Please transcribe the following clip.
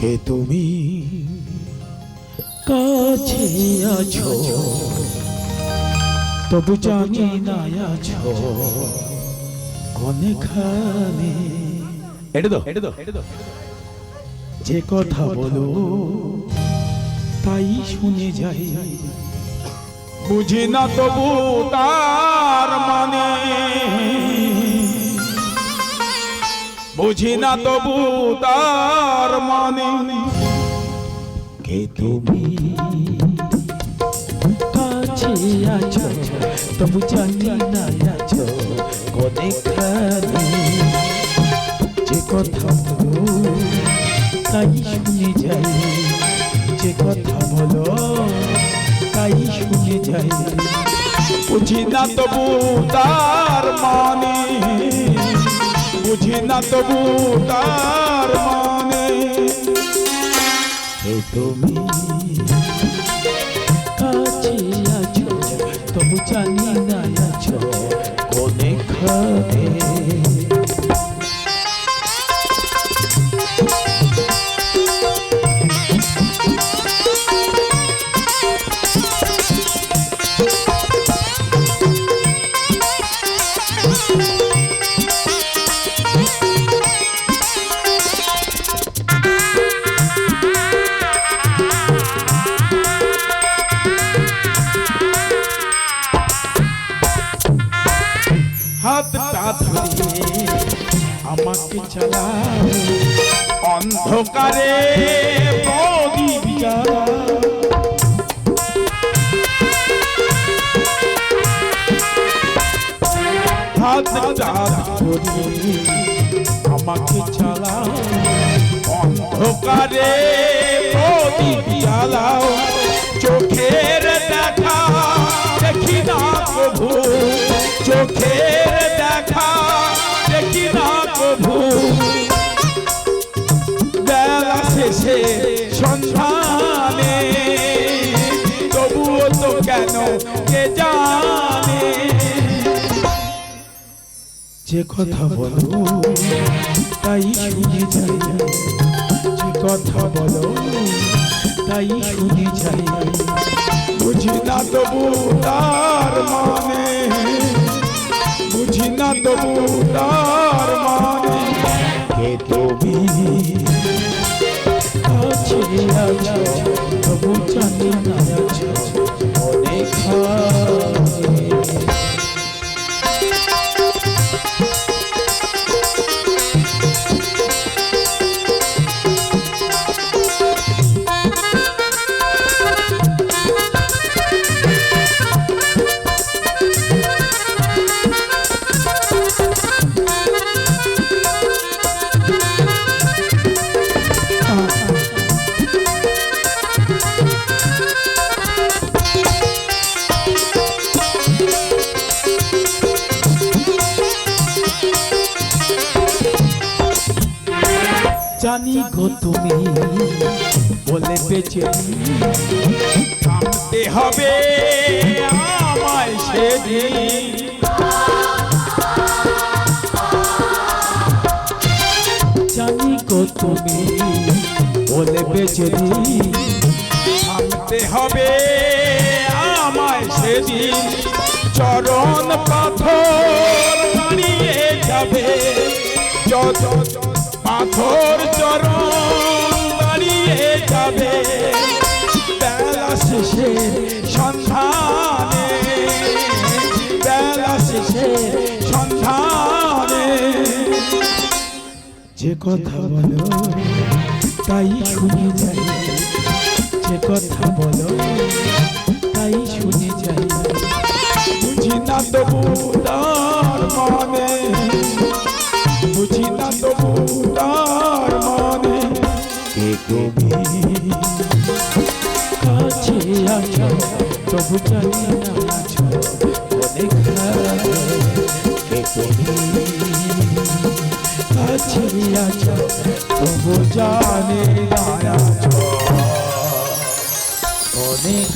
কে তুমি? কাছে আছো। তবু জানি না আছো। কোনখানে এটা দাও এটা দাও। এটা দাও। যে কথা বলো তাই শুনে যাই। বুঝি না তবু তার মানে। বুঝি না তবু তার মানে কে তুমি? কাছে আছো তবু জানি না আছো কোনখানে যে কথা বলো তাই শুনে যাই। যে কথা বলো তাই শুনে যাই। বুঝি না তবু তার মানে। বুঝি না তবু তার মানে। হে তুমি কাছে আছো তবু জানি হাতটা ধরে আমাকে চালাও। অন্ধকারে প্রদীপ জ্বালাও। হাতটা আমাকে চালাও। অন্ধকারে প্রদীপ জ্বালাও। চোখের দেখা দেখি না প্রভু। সন্ধানে, তবুও তো কেন কে জানে? যে কথা বলো, তাই শুনে যাই। যে কথা বলো, তাই শুনে যাই। বুঝি না তবু তার মানে বুঝি না তবু তার মানে। কে তুমি জানি গো তুমি? বলে বেঁচে থামতে হবে আমায় সেদিন। জানি গো তুমি? বলে বেঁচে থামতে হবে আমায় সেদিন। চরণ পাথর মারিয়ে যাবে। যত পাথর শেষে সন্ধানে। যে কথা বলো, তাই শুনে যাই যে কথা বলো, তাই শুনে যাই বুঝি না তবু তার মানে। বুঝি না তবু তার মানে। কে তুমি? কাছে আছো, তবু জানি না আছো। অনেক ছড়িয়াছ তবু জানি দায়াছ অনেক